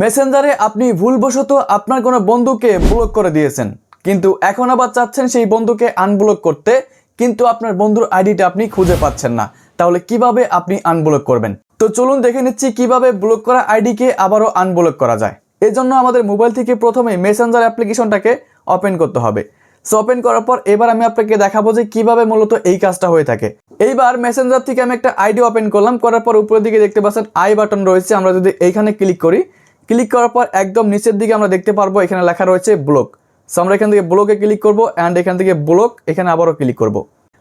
মেসেঞ্জারে আপনি ভুলবশত আপনার কোনো বন্ধুকে ব্লক করে দিয়েছেন। কিন্তু এখন আবার চাচ্ছেন সেই বন্ধুকে আনব্লক করতে, কিন্তু আপনার বন্ধুর আইডিটা আপনি খুঁজে পাচ্ছেন না। তাহলে কীভাবে আপনি আনব্লক করবেন? তো চলুন দেখে নিচ্ছি কীভাবে ব্লক করা আইডিকে আবারও আনব্লক করা যায়। এর জন্য আমাদের মোবাইল থেকে প্রথমে মেসেঞ্জার অ্যাপ্লিকেশনটাকে ওপেন করতে হবে। সো ওপেন করার পর এবার আমি আপনাকে দেখাবো যে কীভাবে মূলত এই কাজটা হয়ে থাকে। এইবার মেসেঞ্জার থেকে আমি একটা আইডি ওপেন করলাম। করার পর উপরের দিকে দেখতে পাচ্ছেন আই বাটন রয়েছে। আমরা যদি এইখানে ক্লিক করি ক্লিক করার পর একদম নিচের দিকে আমরা দেখতে পারব, এখানে লেখা রয়েছে ব্লক সো আমরা এখান থেকে ব্লকে ক্লিক করব অ্যান্ড এখান থেকে ব্লক এখানে আবারও ক্লিক করব।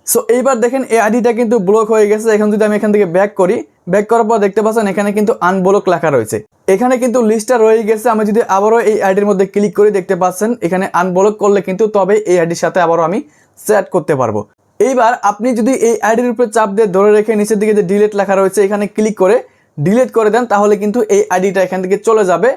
সো এইবার দেখেন এই আইডিটা কিন্তু ব্লক হয়ে গেছে। এখন যদি আমি এখান থেকে ব্যাক করি ব্যাক করার পর দেখতে পাচ্ছেন এখানে কিন্তু আনব্লক লেখা রয়েছে। এখানে কিন্তু লিস্টটা রয়ে গেছে। আমি যদি আবারও এই আইডির মধ্যে ক্লিক করি, দেখতে পাচ্ছেন এখানে আনব্লক করলে কিন্তু তবে এই আইডির সাথে আবারও আমি চ্যাট করতে পারব। এইবার আপনি যদি এই আইডির উপরে চাপ দিয়ে ধরে রেখে নিচের দিকে যে ডিলেট লেখা রয়েছে, এখানে ক্লিক করে ডিলিট করে দেন, তাহলে কিন্তু এই আইডিটা এখান থেকে চলে যাবে।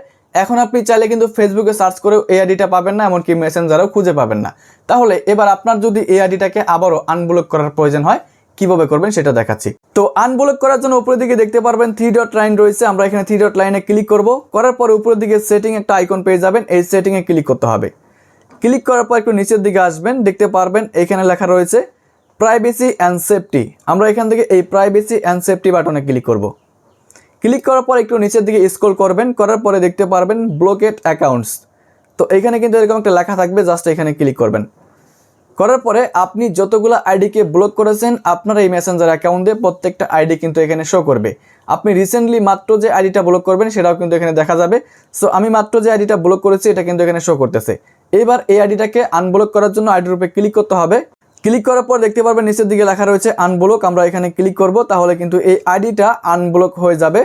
এখন আপনি চাইলে কিন্তু ফেসবুকে সার্চ করেও এই আইডিটা পাবেন না, এমনকি মেসেঞ্জারও খুঁজে পাবেন না। তাহলে এবার আপনার যদি এই আইডিটাকে আবারও আনব্লক করার প্রয়োজন হয়, কীভাবে করবেন সেটা দেখাচ্ছি। তো আনব্লক করার জন্য উপরের দিকে দেখতে পারবেন থ্রি ডট লাইন রয়েছে, আমরা এখানে থ্রি ডট লাইনে ক্লিক করব। করার পর উপরের দিকে সেটিং একটা আইকন পেয়ে যাবেন, এই সেটিংয়ে ক্লিক করতে হবে। ক্লিক করার পর একটু নিচের দিকে আসবেন, দেখতে পারবেন এখানে লেখা রয়েছে প্রাইভেসি অ্যান্ড সেফটি আমরা এখান থেকে এই প্রাইভেসি অ্যান্ড সেফটি বাটনে ক্লিক করব। ক্লিক করার পর একটু নিচের দিকে স্ক্রল করবেন, করার পরে দেখতে পারবেন ব্লকেট অ্যাকাউন্টস তো এখানে কিন্তু এরকম একটা লেখা থাকবে জাস্ট এখানে ক্লিক করবেন। করার পরে আপনি যতগুলো আইডিকে ব্লক করেছেন, আপনার এই মেসেঞ্জার অ্যাকাউন্টে প্রত্যেকটা আইডি কিন্তু এখানে শো করবে। আপনি রিসেন্টলি মাত্র যে আইডিটা ব্লক করবেন, সেটাও কিন্তু এখানে দেখা যাবে। সো আমি মাত্র যে আইডিটা ব্লক করেছি, এটা কিন্তু এখানে শো করতেছে। এবার এই আইডিটাকে আনব্লক করার জন্য আইডির উপরে ক্লিক করতে হবে। ক্লিক করার পর দেখতে পারবেন নিচের দিকে লেখা রয়েছে আনব্লক আমরা এখানে ক্লিক করব, তাহলে কিন্তু এই আইডিটা আনব্লক হয়ে যাবে।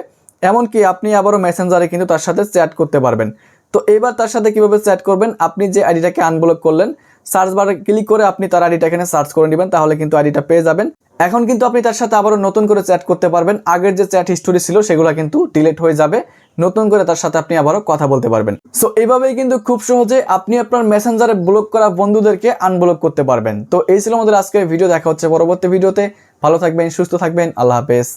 এমনকি আপনি আবারও মেসেঞ্জারে কিন্তু তার সাথে চ্যাট করতে পারবেন। তো এবার তার সাথে কীভাবে চ্যাট করবেন? আপনি যে আইডিটাকে আনব্লক করলেন সার্চ বারে ক্লিক করে আপনি তার আইডিটা এখানে সার্চ করে নেবেন, তাহলে কিন্তু আইডিটা পেয়ে যাবেন। এখন কিন্তু আপনি তার সাথে আবারও নতুন করে চ্যাট করতে পারবেন। আগের যে চ্যাট হিস্টোরি ছিল, সেগুলো কিন্তু ডিলেট হয়ে যাবে। নতুন করে তার সাথে আপনি আবারও কথা বলতে পারবেন। সো এইভাবেই কিন্তু খুব সহজে আপনি আপনার মেসেঞ্জারে ব্লক করা বন্ধুদেরকে আনব্লক করতে পারবেন। তো এই ছিল আমাদের আজকের ভিডিও দেখা হচ্ছে পরবর্তী ভিডিওতে ভালো থাকবেন, সুস্থ থাকবেন। আল্লাহ হাফেজ।